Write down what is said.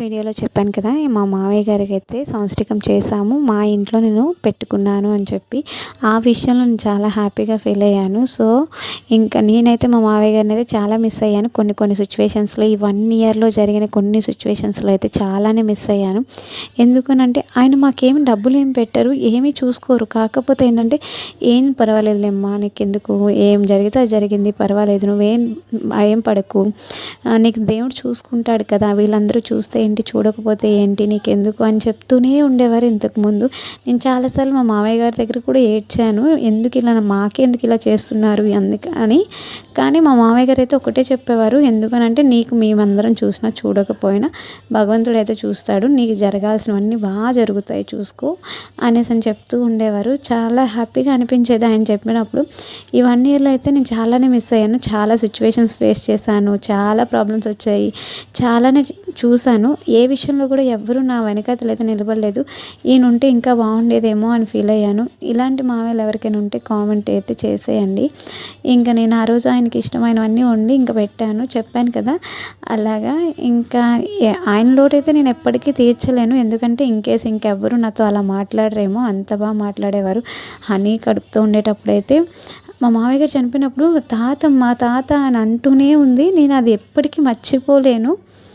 వీడియోలో చెప్పాను కదా మా మావయ్య గారికి అయితే సంవత్సరికం చేశాము మా ఇంట్లో నేను పెట్టుకున్నాను అని చెప్పి. ఆ విషయంలో నేను చాలా హ్యాపీగా ఫీల్ అయ్యాను. సో ఇంకా నేనైతే మా మావయ్య గారిని అయితే చాలా మిస్ అయ్యాను. కొన్ని కొన్ని సిచ్యువేషన్స్లో ఈ వన్ ఇయర్లో జరిగిన కొన్ని సిచ్యువేషన్స్లో అయితే చాలానే మిస్ అయ్యాను. ఎందుకనంటే ఆయన మాకేమి డబ్బులు ఏం పెట్టరు ఏమీ చూసుకోరు. కాకపోతే ఏంటంటే ఏం పర్వాలేదులేమ్మా నీకు ఎందుకు ఏం జరిగితే అది జరిగింది పర్వాలేదు నువ్వేం ఏం పడకు. నీకు దేవుడు చూసుకుంటాడు కదా వీళ్ళందరూ చూస్తే ఏంటి చూడకపోతే ఏంటి నీకెందుకు అని చెప్తూనే ఉండేవారు ఇంతకుముందు. నేను చాలాసార్లు మా మామయ్య గారి దగ్గర కూడా ఏడ్చాను ఎందుకు ఇలా మాకెందుకు ఇలా చేస్తున్నారు అందుకని. కానీ మా మామయ్య గారు అయితే ఒకటే చెప్పేవారు ఎందుకనంటే నీకు మేమందరం చూసినా చూడకపోయినా భగవంతుడు అయితే చూస్తాడు నీకు జరగాల్సినవన్నీ బాగా జరుగుతాయి చూసుకో అనేసి అని చెప్తూ ఉండేవారు. చాలా హ్యాపీగా అనిపించేది ఆయన చెప్పినప్పుడు. ఈ వన్ ఇయర్లో అయితే నేను చాలానే మిస్ అయ్యాను చాలా సిచ్యువేషన్స్ ఫేస్ చేశాను చాలా ప్రాబ్లమ్స్ వచ్చాయి చాలానే చూశాను. ఏ విషయంలో కూడా ఎవ్వరూ నా వెనకతలైతే నిలబడలేదు. ఈయన ఉంటే ఇంకా బాగుండేదేమో అని ఫీల్ అయ్యాను. ఇలాంటి మామయ్యలు ఎవరికైనా ఉంటే కామెంట్ అయితే చేసేయండి. ఇంకా నేను ఆ రోజు ఆయనకి ఇష్టమైనవన్నీ వండి ఇంకా పెట్టాను. చెప్పాను కదా. అలాగా ఇంకా ఆయన లోటైతే నేను ఎప్పటికీ తీర్చలేను. ఎందుకంటే ఇంకేస్ ఇంకెవ్వరు నాతో అలా మాట్లాడరేమో అంత బాగా మాట్లాడేవారు. హనీ కడుపుతూ ఉండేటప్పుడైతే మా మామయ్య గారు చనిపోయినప్పుడు తాత మా తాత అని అంటూనే ఉంది. నేను అది ఎప్పటికీ మర్చిపోలేను.